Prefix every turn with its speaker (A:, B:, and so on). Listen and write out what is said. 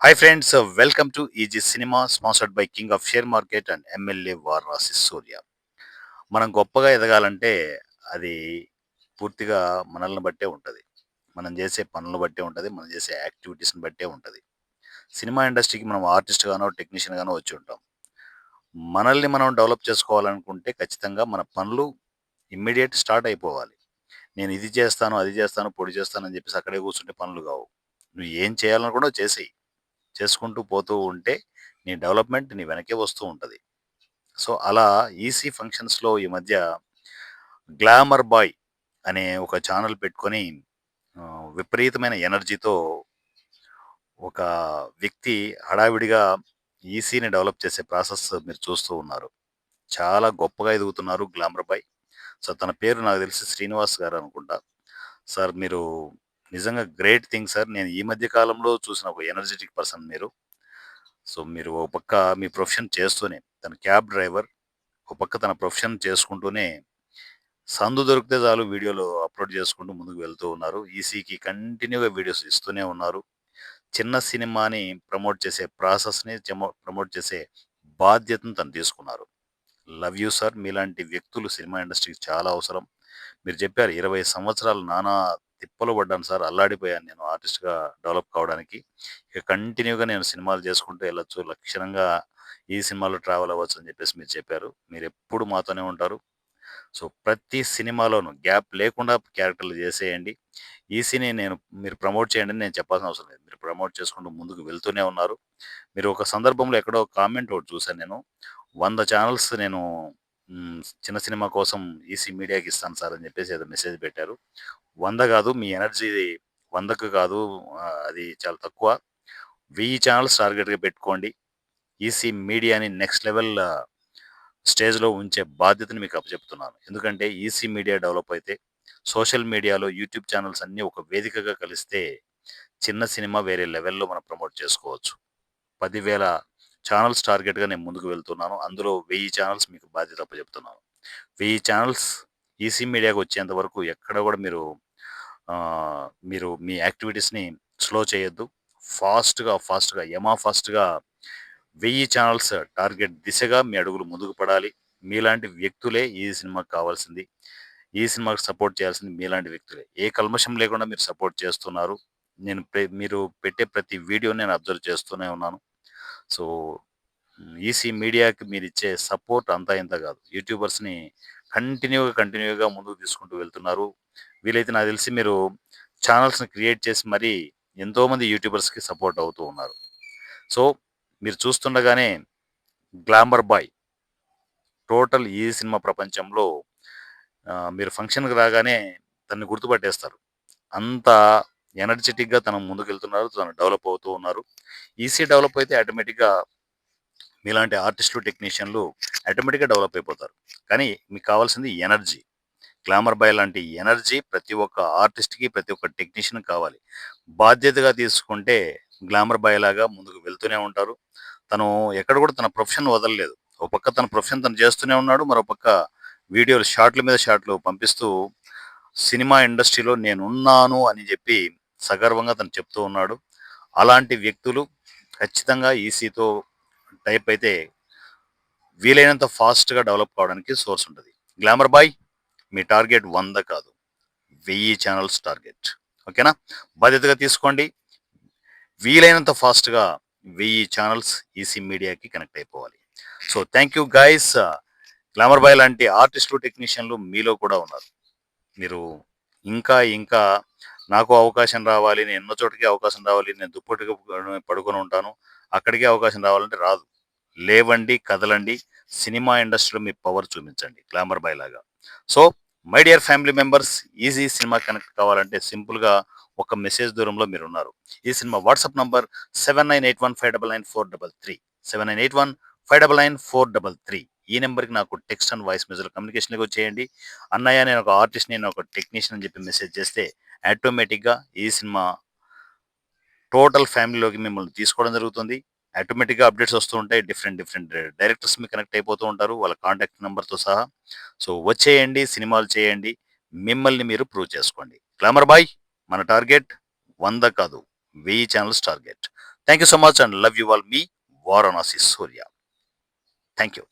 A: Hi friends welcome to easy cinema sponsored by king of share market and MLA Varanasi Surya మనం గొప్పగా ఎదగాలంటే అది పూర్తిగా మనల్ని బట్టే ఉంటుంది. మనం చేసే పనులను బట్టే ఉంటుంది మనం చేసే యాక్టివిటీస్ని బట్టే ఉంటుంది. సినిమా ఇండస్ట్రీకి మనం ఆర్టిస్ట్ గానో టెక్నీషియన్ గానో వచ్చి ఉంటాం. మనల్ని మనం డెవలప్ చేసుకోవాలనుకుంటే ఖచ్చితంగా మన పనులు ఇమ్మీడియట్ స్టార్ట్ అయిపోవాలి. నేను ఇది చేస్తాను అది చేస్తాను పొడి చేస్తాను అని చెప్పేసి అక్కడే కూర్చుంటే పనులు కావు. నువ్వు ఏం చేయాలనుకున్నా చేసేయి. చేసుకుంటూ పోతూ ఉంటే నీ డెవలప్మెంట్ నీ వెనకే వస్తూ ఉంటుంది. సో అలా ఈసీ ఫంక్షన్స్లో ఈ మధ్య గ్లామర్ బాయ్ అనే ఒక ఛానల్ పెట్టుకొని విపరీతమైన ఎనర్జీతో ఒక వ్యక్తి హడావిడిగా ఈసీని డెవలప్ చేసే ప్రాసెస్ మీరు చూస్తూ ఉన్నారు. చాలా గొప్పగా ఎదుగుతున్నారు గ్లామర్ బాయ్. సో తన పేరు నాకు తెలిసి శ్రీనివాస్ గారు అనుకుంటా. సార్ మీరు నిజంగా గ్రేట్ థింగ్ సార్. నేను ఈ మధ్య కాలంలో చూసిన ఒక ఎనర్జెటిక్ పర్సన్ మీరు. సో మీరు ఒక పక్క మీ ప్రొఫెషన్ చేస్తూనే తన క్యాబ్ డ్రైవర్ ఒక పక్క తన ప్రొఫెషన్ చేసుకుంటూనే సందు దొరికితే చాలు వీడియోలు అప్లోడ్ చేసుకుంటూ ముందుకు వెళ్తూ ఉన్నారు. ఈసీకి కంటిన్యూగా వీడియోస్ ఇస్తూనే ఉన్నారు. చిన్న సినిమాని ప్రమోట్ చేసే ప్రాసెస్ని ప్రమోట్ చేసే బాధ్యతను తను తీసుకున్నారు. Love you sir. మీలాంటి వ్యక్తులు సినిమా ఇండస్ట్రీకి చాలా అవసరం. మీరు చెప్పారు ఇరవై సంవత్సరాలు నానా తిప్పలు పడ్డాను సార్. అల్లాడిపోయాను నేను ఆర్టిస్ట్గా డెవలప్ కావడానికి. ఇక కంటిన్యూగా నేను సినిమాలు చేసుకుంటూ వెళ్ళొచ్చు. లక్షణంగా ఈ సినిమాలో ట్రావెల్ అవ్వచ్చు అని చెప్పేసి మీరు చెప్పారు. మీరు ఎప్పుడు మాతోనే ఉంటారు. సో ప్రతి సినిమాలోనూ గ్యాప్ లేకుండా క్యారెక్టర్లు చేసేయండి. ఈసీని నేను మీరు ప్రమోట్ చేయండి నేను చెప్పాల్సిన అవసరం లేదు. మీరు ప్రమోట్ చేసుకుంటూ ముందుకు వెళ్తూనే ఉన్నారు. మీరు ఒక సందర్భంలో ఎక్కడో కామెంట్ ఒకటి చూశాను నేను. వంద ఛానల్స్ నేను చిన్న సినిమా కోసం ఈసీ మీడియాకి ఇస్తాను సార్ అని చెప్పేసి ఏదో మెసేజ్ పెట్టారు. వంద కాదు మీ ఎనర్జీ వందకు కాదు అది చాలా తక్కువ. వెయ్యి ఛానల్స్ టార్గెట్గా పెట్టుకోండి. ఈసీ మీడియాని నెక్స్ట్ లెవెల్ స్టేజ్లో ఉంచే బాధ్యతని మీకు అప్పచెప్తున్నాను. ఎందుకంటే ఈసీ మీడియా డెవలప్ అయితే సోషల్ మీడియాలో యూట్యూబ్ ఛానల్స్ అన్నీ ఒక వేదికగా కలిస్తే చిన్న సినిమా వేరే లెవెల్లో మనం ప్రమోట్ చేసుకోవచ్చు. పదివేల ఛానల్స్ టార్గెట్గా నేను ముందుకు వెళ్తున్నాను. అందులో వెయ్యి ఛానల్స్ మీకు బాధ్యత చెప్తున్నాను వెయ్యి ఛానల్స్ ఈసీ మీడియాకి వచ్చేంత వరకు ఎక్కడ కూడా మీరు మీరు మీ యాక్టివిటీస్ని స్లో చేయొద్దు. ఫాస్ట్గా ఫాస్ట్గా యమా ఫాస్ట్గా వెయ్యి ఛానల్స్ టార్గెట్ దిశగా మీ అడుగులు ముందుకు పడాలి. మీలాంటి వ్యక్తులే ఈ సినిమాకి కావాల్సింది. ఈ సినిమాకి సపోర్ట్ చేయాల్సింది మీలాంటి వ్యక్తులే. ఏ కల్మషం లేకుండా మీరు సపోర్ట్ చేస్తున్నారు. నేను మీరు పెట్టే ప్రతి వీడియో నేను అబ్జర్వ్ చేస్తూనే ఉన్నాను. సో ఈసీ మీడియాకి మీరు ఇచ్చే సపోర్ట్ అంతా ఇంత కాదు. యూట్యూబర్స్ని కంటిన్యూగా కంటిన్యూగా ముందుకు తీసుకుంటూ వెళ్తున్నారు. వీలైతే నాకు తెలిసి మీరు ఛానల్స్ని క్రియేట్ చేసి మరీ ఎంతోమంది యూట్యూబర్స్కి సపోర్ట్ అవుతూ ఉన్నారు. సో మీరు చూస్తుండగానే గ్లామర్ బాయ్ టోటల్ ఈ సినిమా ప్రపంచంలో మీరు ఫంక్షన్కి రాగానే తన్ని గుర్తుపట్టేస్తారు. అంత ఎనర్జెటిక్గా తను ముందుకు వెళ్తున్నారు తను డెవలప్ అవుతూ ఉన్నారు. ఈసీ డెవలప్ అయితే ఆటోమేటిక్గా మీలాంటి ఆర్టిస్టులు టెక్నీషియన్లు ఆటోమేటిక్గా డెవలప్ అయిపోతారు. కానీ మీకు కావాల్సింది ఎనర్జీ. గ్లామర్ బాయ్ లాంటి ఎనర్జీ ప్రతి ఒక్క ఆర్టిస్ట్కి ప్రతి ఒక్క టెక్నీషియన్ కావాలి. బాధ్యతగా తీసుకుంటే గ్లామర్ బాయ్ లాగా ముందుకు వెళ్తూనే ఉంటారు. తను ఎక్కడ కూడా తన ప్రొఫెషన్ వదలలేదు. ఒక పక్క తన ప్రొఫెషన్ తను చేస్తూనే ఉన్నాడు మరో పక్క వీడియోలు షార్ట్ల మీద షార్ట్లు పంపిస్తూ సినిమా ఇండస్ట్రీలో నేనున్నాను అని చెప్పి సగర్వంగా తను చెప్తూ ఉన్నాడు. అలాంటి వ్యక్తులు ఖచ్చితంగా ఈసీతో టైప్ అయితే వీలైనంత ఫాస్ట్గా డెవలప్ కావడానికి సోర్స్ ఉంటుంది. గ్లామర్ బాయ్ మీ టార్గెట్ వంద కాదు వెయ్యి ఛానల్స్ టార్గెట్. ఓకేనా? బాధ్యతగా తీసుకోండి. వీలైనంత ఫాస్ట్గా వెయ్యి ఛానల్స్ ఈసీ మీడియాకి కనెక్ట్ అయిపోవాలి. So thank you guys glamour boy లాంటి ఆర్టిస్టులు టెక్నీషియన్లు మీలో కూడా ఉన్నారు. మీరు ఇంకా ఇంకా నాకు అవకాశం రావాలి నేను ఎన్నో చోటకి అవకాశం రావాలి నేను దుప్పటికి పడుకొని ఉంటాను. అక్కడికే అవకాశం రావాలంటే రాదు. లేవండి కదలండి. సినిమా ఇండస్ట్రీలో మీ పవర్ చూపించండి. గ్లామర్ బాయ్ లాగా. So my dear family members easy cinema connect కావాలంటే సింపుల్గా ఒక మెసేజ్ దూరంలో మీరు ఉన్నారు ఈ cinema WhatsApp number seven nine eight one five double nine four double three. Seven nine eight one five double nine four double three. ఈ నెంబర్కి నాకు text and voice message communication చేయండి అన్నయ్య నేను ఒక ఆర్టిస్ట్ నేను ఒక టెక్నీషియన్ అని చెప్పి మెసేజ్ చేస్తే ఆటోమేటిక్గా ఈ సినిమా టోటల్ ఫ్యామిలీలోకి మిమ్మల్ని తీసుకోవడం జరుగుతుంది. ఆటోమేటిక్గా అప్డేట్స్ వస్తూ ఉంటాయి. డిఫరెంట్ డిఫరెంట్ డైరెక్టర్స్ మీ కనెక్ట్ అయిపోతూ ఉంటారు. వాళ్ళ కాంటాక్ట్ నెంబర్తో సహా. సో వచ్చేయండి సినిమాలు చేయండి. మిమ్మల్ని మీరు ప్రూవ్ చేసుకోండి. గ్లామర్ బాయ్ మన టార్గెట్ వంద కాదు వెయ్యి channels target. Thank you so much and love you all. Me Varanasi Surya. Thank you